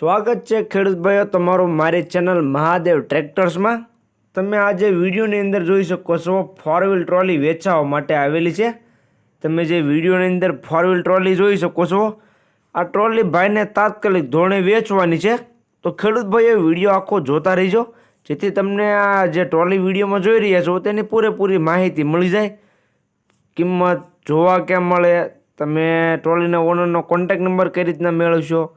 સ્વાગત છે ખેડૂત ભાઈઓ તમારું મારી ચેનલ મહાદેવ ટ્રેક્ટર્સમાં. તમે આજે વિડીયોની અંદર જોઈ શકો છો ફોર વ્હીલ ટ્રોલી વેચાવા માટે આવેલી છે. તમે જે વિડીયોની અંદર ફોર વ્હીલ ટ્રોલી જોઈ શકો છો. આ ટ્રોલી ભાઈને તાત્કાલિક ધોરણે વેચવાની છે. તો ખેડૂત ભાઈઓ વીડિયો આખો જોતા રહીજો, જેથી તમને આ જે ટ્રોલી વિડીયોમાં જોઈ રહ્યા છો તેની પૂરેપૂરી માહિતી મળી જાય. કિંમત જોવા કેમ મળે, તમે ટ્રોલીના ઓનરનો કોન્ટેક નંબર કઈ રીતના મેળવશો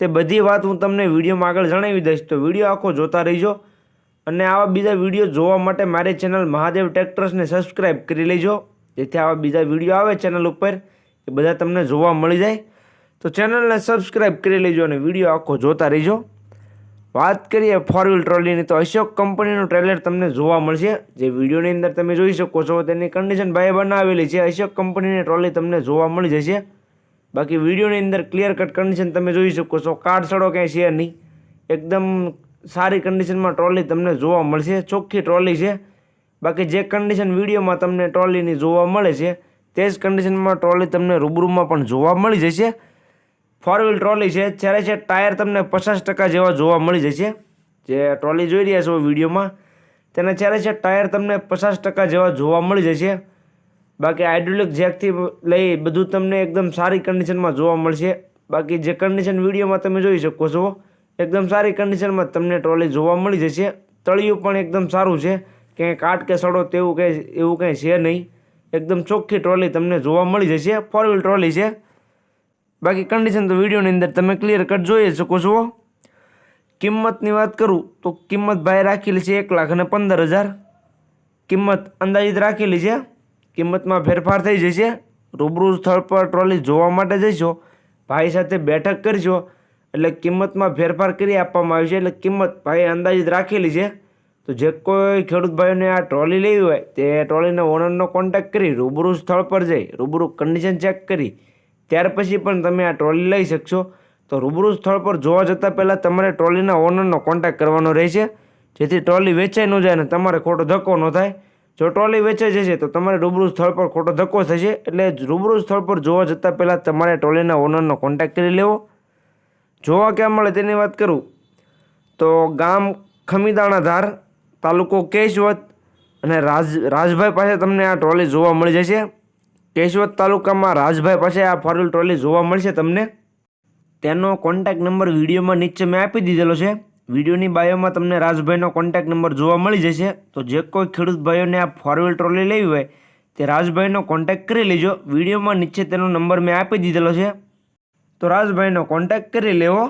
તે બધી વાત હું તમને વિડીયોમાં આગળ જણાવી દઈશ. તો વીડિયો આખો જોતા રહીજો અને આવા બીજા વીડિયો જોવા માટે મારી ચેનલ મહાદેવ ટ્રેક્ટર્સને સબસ્ક્રાઈબ કરી લેજો. જેથી આવા બીજા વીડિયો આવે ચેનલ ઉપર, એ બધા તમને જોવા મળી જાય. તો ચેનલને સબસ્ક્રાઈબ કરી લેજો અને વીડિયો આખો જોતા રહીજો. વાત કરીએ ફોર વ્હીલ ટ્રોલીની તો અશોક કંપનીનું ટ્રેલર તમને જોવા મળશે. જે વિડીયોની અંદર તમે જોઈ શકો છો, તેની કન્ડિશન ભાઈ બનાવેલી છે. અશોક કંપનીની ટ્રોલી તમને જોવા મળી જશે. બાકી વિડીયોની અંદર ક્લિયર કટ કન્ડિશન તમે જોઈ શકો છો. કાટ સડો ક્યાંય છે નહીં. એકદમ સારી કન્ડિશનમાં ટ્રોલી તમને જોવા મળશે. ચોખ્ખી ટ્રોલી છે. બાકી જે કન્ડિશન વિડીયોમાં તમને ટ્રોલીની જોવા મળે છે, તે જ કન્ડિશનમાં ટ્રોલી તમને રૂબરૂમાં પણ જોવા મળી જશે. ફોર વ્હીલ ટ્રોલી છે. જ્યારે છે ટાયર તમને પચાસ ટકા જેવા જોવા મળી જશે. જે ટ્રોલી જોઈ રહ્યા છો વિડીયોમાં, તેના જ્યારે છે ટાયર તમને પચાસ ટકા જેવા જોવા મળી જશે. બાકી હાઇડ્રોલિક જેકથી લઈ બધું તમને એકદમ સારી કન્ડિશનમાં જોવા મળશે. બાકી જે કન્ડિશન વિડીયોમાં તમે જોઈ શકો છો, એકદમ સારી કન્ડિશનમાં તમને ટ્રોલી જોવા મળી જશે. તળિયું પણ એકદમ સારું છે. ક્યાંય કાટ કે સડો તેવું કંઈ, એવું કંઈ છે નહીં. એકદમ ચોખ્ખી ટ્રોલી તમને જોવા મળી જશે. ફોર વ્હીલ ટ્રોલી છે. બાકી કન્ડિશન તો વિડીયોની અંદર તમે ક્લિયર કટ જોઈ શકો છો. કિંમતની વાત કરું તો કિંમત ભાઈ રાખેલી છે એક લાખ અને પંદર હજાર. કિંમત અંદાજિત રાખેલી છે. કિંમતમાં ફેરફાર થઈ જશે. રૂબરૂ સ્થળ પર ટ્રોલી જોવા માટે જઈશો ભાઈ સાથે બેઠક કરશો એટલે કિંમતમાં ફેરફાર કરી આપવામાં આવશે એટલે કિંમત ભાઈ અંદાજિત રાખેલી છે. તો જે કોઈ ખેડૂત ભાઈઓને આ ટ્રોલી લેવી હોય, તે ટ્રોલીના ઓનરનો કોન્ટેક્ટ કરી રૂબરૂ સ્થળ પર જઈ, રૂબરૂ કન્ડિશન ચેક કરી. ત્યાર પછી પણ તમે આ ટ્રોલી લઈ શકશો. તો રૂબરૂ સ્થળ પર જોવા જતાં પહેલાં તમારે ટ્રોલીના ઓનરનો કોન્ટેક્ટ કરવાનો રહેશે. જેથી ટ્રોલી વેચાઈ ન જાય અને તમારે ખોટો ધક્કો ન થાય. જો ટ્રોલી વેચાઈ જશે તો તમારે રૂબરૂ સ્થળ પર ખોટો ધક્કો થશે એટલે રૂબરૂ સ્થળ પર જોવા જતાં પહેલાં તમારે ટ્રોલીના ઓનરનો કોન્ટેક્ટ કરી લેવો. જોવા ક્યાં મળે તેની વાત કરું? તો ગામ ખમીદાણા ધાર, તાલુકો કેશવત અને રાજ, રાજભાઈ પાસે તમને આ ટ્રોલી જોવા મળી જશે. કેશવત તાલુકામાં રાજભાઈ પાસે આ ફોર ટ્રોલી જોવા મળશે તમને. તેનો કોન્ટેક્ટ નંબર વિડીયોમાં નીચે મેં આપી દીધેલો છે. વિડીયોની બાયોમાં તમને રાજભાઈનો કોન્ટેક્ટ નંબર જોવા મળી જશે. તો જે કોઈ ખેડૂત ભાઈઓને આ ફોર વ્હીલ ટ્રોલી લેવી હોય, તે રાજભાઈનો કોન્ટેક્ટ કરી લેજો. વિડીયોમાં નીચે તેનો નંબર મેં આપી દીધેલો છે. તો રાજભાઈનો કોન્ટેક્ટ કરી લેવો.